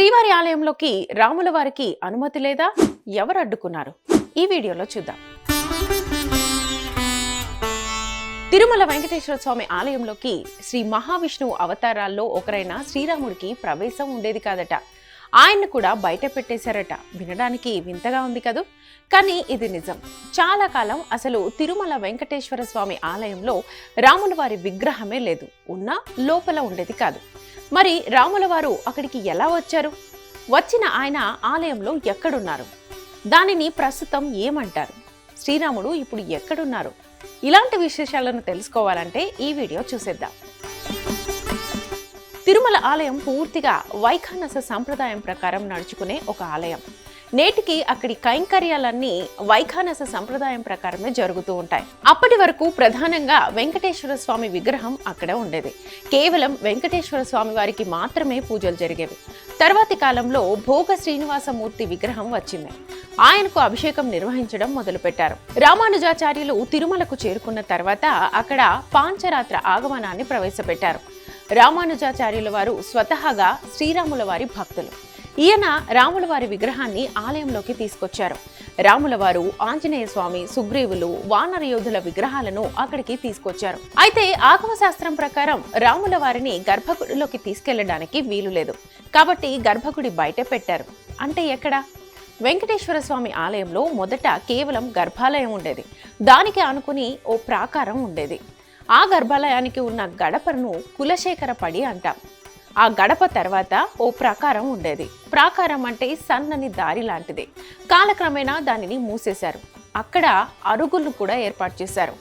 శ్రీవారి ఆలయంలోకి రాముల వారికి అనుమతి లేదా? ఎవరు అడ్డుకున్నారు? ఈ వీడియోలో చూద్దాం. తిరుమల వెంకటేశ్వర స్వామి ఆలయంలోకి శ్రీ మహావిష్ణువు అవతారాల్లో ఒకరైన శ్రీరాముడికి ప్రవేశం ఉండేది కాదట. ఆయన్ను కూడా బయట పెట్టేశారట. వినడానికి వింతగా ఉంది కదూ? కానీ ఇది నిజం. చాలా కాలం అసలు తిరుమల వెంకటేశ్వర స్వామి ఆలయంలో రాముల వారి విగ్రహమే లేదు. ఉన్నా లోపల ఉండేది కాదు. మరి రాముల వారు అక్కడికి ఎలా వచ్చారు? వచ్చిన ఆయన ఆలయంలో ఎక్కడున్నారు? దానిని ప్రస్తుతం ఏమంటారు? శ్రీరాముడు ఇప్పుడు ఎక్కడున్నారు? ఇలాంటి విశేషాలను తెలుసుకోవాలంటే ఈ వీడియో చూసేద్దాం. తిరుమల ఆలయం పూర్తిగా వైఖానస సంప్రదాయం ప్రకారం నడుచుకునే ఒక ఆలయం. నేటికి అక్కడి కైంకర్యాలన్నీ వైఖానస సంప్రదాయం ప్రకారమే జరుగుతూ ఉంటాయి. అప్పటి వరకు ప్రధానంగా వెంకటేశ్వర స్వామి విగ్రహం అక్కడ ఉండేది. కేవలం వెంకటేశ్వర స్వామి వారికి మాత్రమే పూజలు జరిగేవి. తర్వాతి కాలంలో భోగ శ్రీనివాసమూర్తి విగ్రహం వచ్చింది. ఆయనకు అభిషేకం నిర్వహించడం మొదలుపెట్టారు. రామానుజాచార్యులు తిరుమలకు చేరుకున్న తర్వాత అక్కడ పాంచరాత్ర ఆగమనాన్ని ప్రవేశపెట్టారు. రామానుజాచార్యుల వారు స్వతహాగా శ్రీరాముల వారి భక్తులు. ఈయన రాములవారి విగ్రహాన్ని ఆలయంలోకి తీసుకొచ్చారు. రాములవారు ఆంజనేయ స్వామి సుగ్రీవులు వానర యోధుల విగ్రహాలను అక్కడికి తీసుకొచ్చారు. అయితే ఆగమ శాస్త్రం ప్రకారం రాముల వారిని గర్భగుడిలోకి తీసుకెళ్ళడానికి వీలు లేదు. కాబట్టి గర్భగుడి బయట పెట్టారు. అంటే ఎక్కడ? వెంకటేశ్వర స్వామి ఆలయంలో మొదట కేవలం గర్భాలయం ఉండేది. దానికి ఆనుకుని ఓ ప్రాకారం ఉండేది. ఆ గర్భాలయానికి ఉన్న గడపను కులశేఖర పడి అంటాం. ఆ గడప తర్వాత ఓ ప్రాకారం ఉండేది. ప్రాకారం అంటే సన్నని దారి లాంటిది. కాలక్రమేణా దానిని మూసేశారు. అక్కడ అరుగులు కూడా ఏర్పాటు చేశారు.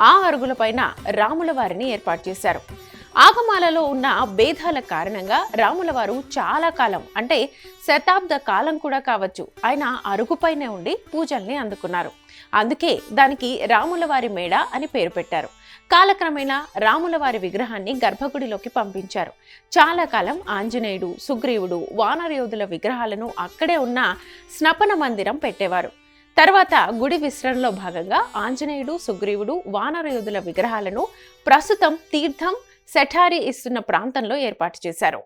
ఆ అరుగుల పైన రాముల వారిని ఏర్పాటు చేశారు. ఆగమాలలో ఉన్న భేదాల కారణంగా రాముల వారు చాలా కాలం అంటే శతాబ్ద కాలం కూడా కావచ్చు ఆయన అరుగుపైనే ఉండి పూజల్ని అందుకున్నారు. అందుకే దానికి రాముల వారి మేడ అని పేరు పెట్టారు. కాలక్రమేణా రాముల వారి విగ్రహాన్ని గర్భగుడిలోకి పంపించారు. చాలా కాలం ఆంజనేయుడు సుగ్రీవుడు వానరయోధుల విగ్రహాలను అక్కడే ఉన్న స్నపన మందిరం పెట్టేవారు. తర్వాత గుడి విస్తరణలో భాగంగా ఆంజనేయుడు సుగ్రీవుడు వానరయోధుల విగ్రహాలను ప్రస్తుతం తీర్థం సెఠారి ఇస్తున్న ప్రాంతంలో ఏర్పాటు చేశారు.